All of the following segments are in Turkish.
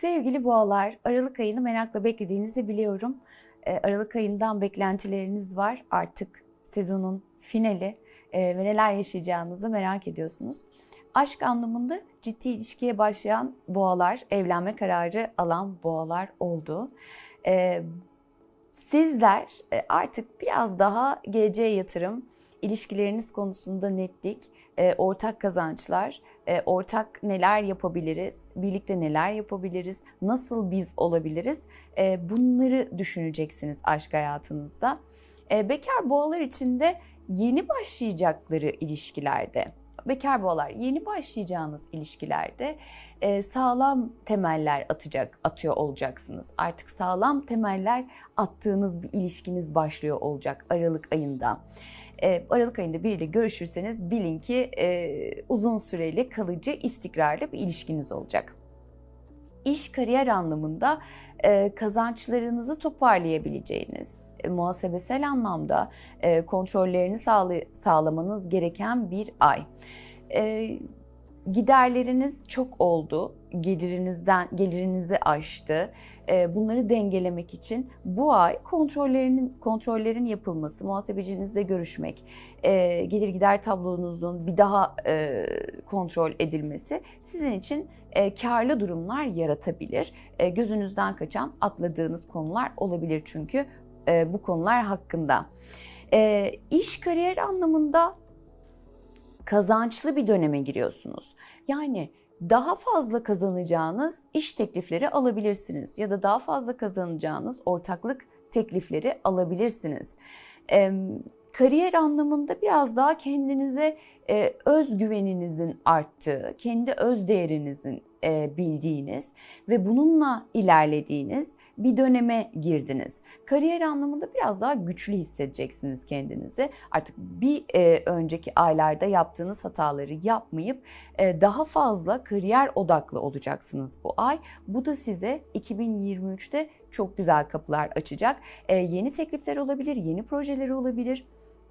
Sevgili boğalar, Aralık ayını merakla beklediğinizi biliyorum. Ee, Aralık ayından beklentileriniz var. Artık sezonun finali e, ve neler yaşayacağınızı merak ediyorsunuz. Aşk anlamında ciddi ilişkiye başlayan boğalar, evlenme kararı alan boğalar oldu. Ee, Sizler e, artık biraz daha geleceğe yatırım, ilişkileriniz konusunda netlik, e, ortak kazançlar, e, ortak neler yapabiliriz, birlikte neler yapabiliriz, nasıl biz olabiliriz e, bunları düşüneceksiniz aşk hayatınızda. Bekar boğalar için de yeni başlayacakları ilişkilerde, bekar boğalar yeni başlayacağınız ilişkilerde e, sağlam temeller atacak atıyor olacaksınız. Artık sağlam temeller attığınız bir ilişkiniz başlıyor olacak Aralık ayında. E, Aralık ayında biriyle görüşürseniz bilin ki e, uzun süreli kalıcı istikrarlı bir ilişkiniz olacak. İş kariyer anlamında e, kazançlarınızı toparlayabileceğiniz, muhasebesel anlamda e, kontrollerini sağlay- sağlamanız gereken bir ay. E, giderleriniz çok oldu, gelirinizden gelirinizi aştı. E, bunları dengelemek için bu ay kontrollerinin kontrollerin yapılması, muhasebecinizle görüşmek, e, gelir gider tablonuzun bir daha e, kontrol edilmesi sizin için e, karlı durumlar yaratabilir. E, gözünüzden kaçan, atladığınız konular olabilir çünkü e, bu konular hakkında. E, iş kariyer anlamında kazançlı bir döneme giriyorsunuz. Yani daha fazla kazanacağınız iş teklifleri alabilirsiniz ya da daha fazla kazanacağınız ortaklık teklifleri alabilirsiniz. Ee, kariyer anlamında biraz daha kendinize e, özgüveninizin arttığı, kendi öz değerinizin e, bildiğiniz ve bununla ilerlediğiniz bir döneme girdiniz. Kariyer anlamında biraz daha güçlü hissedeceksiniz kendinizi. Artık bir e, önceki aylarda yaptığınız hataları yapmayıp e, daha fazla kariyer odaklı olacaksınız bu ay. Bu da size 2023'te çok güzel kapılar açacak. E, yeni teklifler olabilir, yeni projeleri olabilir.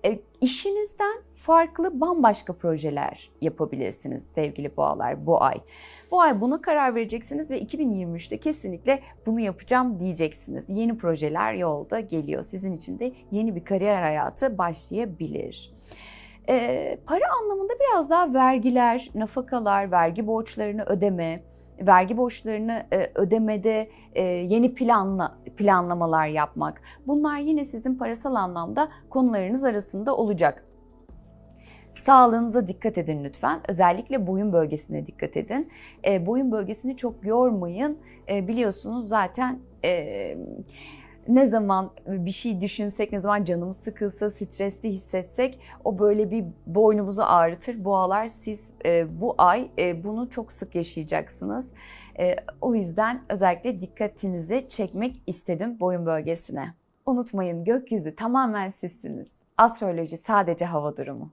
E, işinizden farklı bambaşka projeler yapabilirsiniz sevgili boğalar bu ay. Bu ay buna karar vereceksiniz ve 2023'te kesinlikle bunu yapacağım diyeceksiniz. Yeni projeler yolda geliyor. Sizin için de yeni bir kariyer hayatı başlayabilir. E, para anlamında biraz daha vergiler, nafakalar, vergi borçlarını ödeme, vergi borçlarını e, ödemede e, yeni planla planlamalar yapmak. Bunlar yine sizin parasal anlamda konularınız arasında olacak. Sağlığınıza dikkat edin lütfen. Özellikle boyun bölgesine dikkat edin. E, boyun bölgesini çok yormayın. Biliyorsunuz zaten e, ne zaman bir şey düşünsek, ne zaman canımız sıkılsa, stresli hissetsek o böyle bir boynumuzu ağrıtır. Boğalar siz e, bu ay e, bunu çok sık yaşayacaksınız. E, o yüzden özellikle dikkatinizi çekmek istedim boyun bölgesine. Unutmayın gökyüzü tamamen sizsiniz. Astroloji sadece hava durumu.